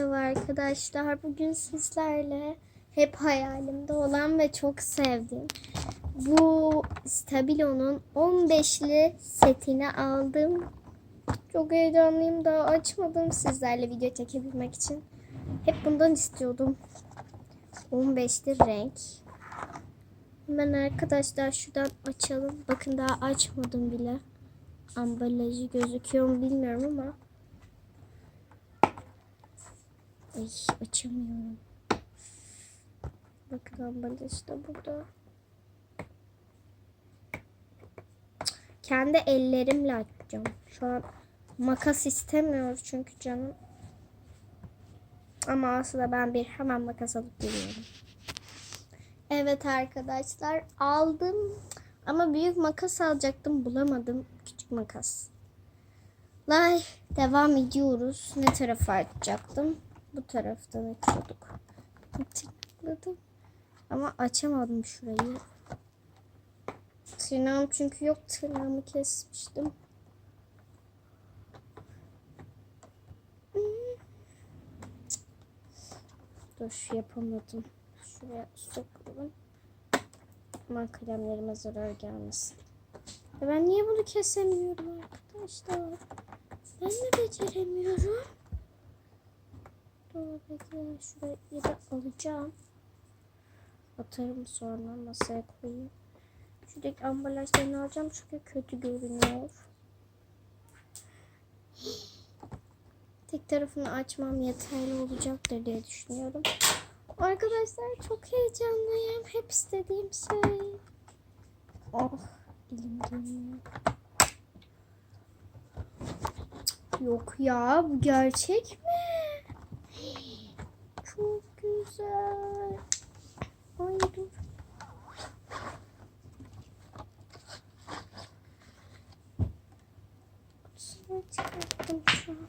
Merhaba arkadaşlar. Bugün sizlerle hep hayalimde olan ve çok sevdiğim bu Stabilo'nun 15'li setini aldım. Çok heyecanlıyım. Daha açmadım sizlerle video çekebilmek için. Hep bundan istiyordum. 15'li renk. Hemen arkadaşlar şuradan açalım. Bakın daha açmadım bile. Ambalajı gözüküyor mu bilmiyorum ama. Ay açamıyorum. Bakın ambalaj da burada. Kendi ellerimle açacağım. Şu an makas istemiyor çünkü canım. Ama aslında ben bir hemen makas alıp geliyorum. Evet arkadaşlar aldım. Ama büyük makas alacaktım bulamadım. Küçük makas. Lay devam ediyoruz. Ne tarafa açacaktım? Bu taraftan açıyorduk. Tıkladım. Ama açamadım şurayı. Tırnağım çünkü yok. Tırnağımı kesmiştim. Dur yapamadım. Şuraya sokalım. Aman kalemlerime zarar gelmesin. Ben niye bunu kesemiyorum arkadaşlar? Ben de beceremiyorum. Bekle şurayı da alacağım. Atarım sonra masaya koyayım. Şuradaki ambalajlarını alacağım çünkü kötü görünüyor. Tek tarafını açmam yeterli olacaktır diye düşünüyorum. Arkadaşlar çok heyecanlıyım. Hep istediğim şey. Oh elim dönüyor. Yok ya bu gerçek mi? Güzel. Ay dur. Kutusunu çıkarttım şu an.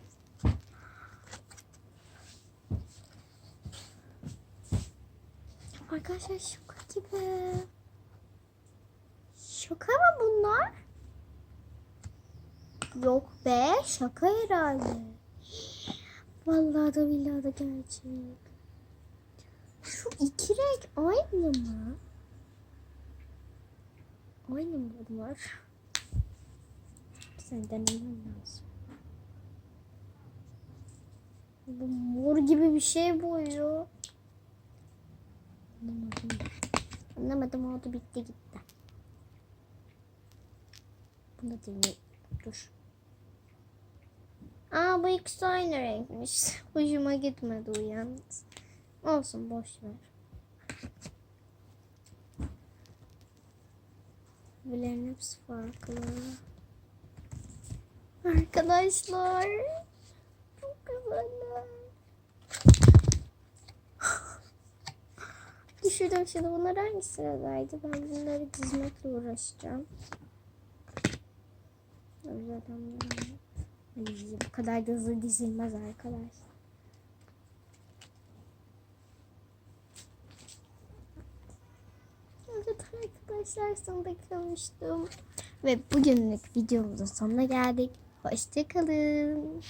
Arkadaşlar şaka gibi. Şaka mı bunlar? Yok be şaka herhalde. Vallahi da billahi da gerçek. Şu iki renk aynı mı? Aynı mı bunlar? Sen denemem lazım. Bu mor gibi bir şey boyuyor. Anlamadım. Anlamadım oldu bitti gitti. Bunu da deneyeyim. Dur. Aa bu ikisi aynı renkmiş. Hoşuma gitmedi o yalnız. Olsun boş ver. Bilerin hepsi farklı. Arkadaşlar. Çok güzeller. Düşürdüm şimdi bunlar hangi sıradaydı? Ben bunları dizmekle uğraşacağım. Ay, bu kadar da hızlı dizilmez arkadaş. Evet arkadaşlar sonunda kalmıştım. Ve bugünlük videomuzun sonuna geldik. Hoşçakalın.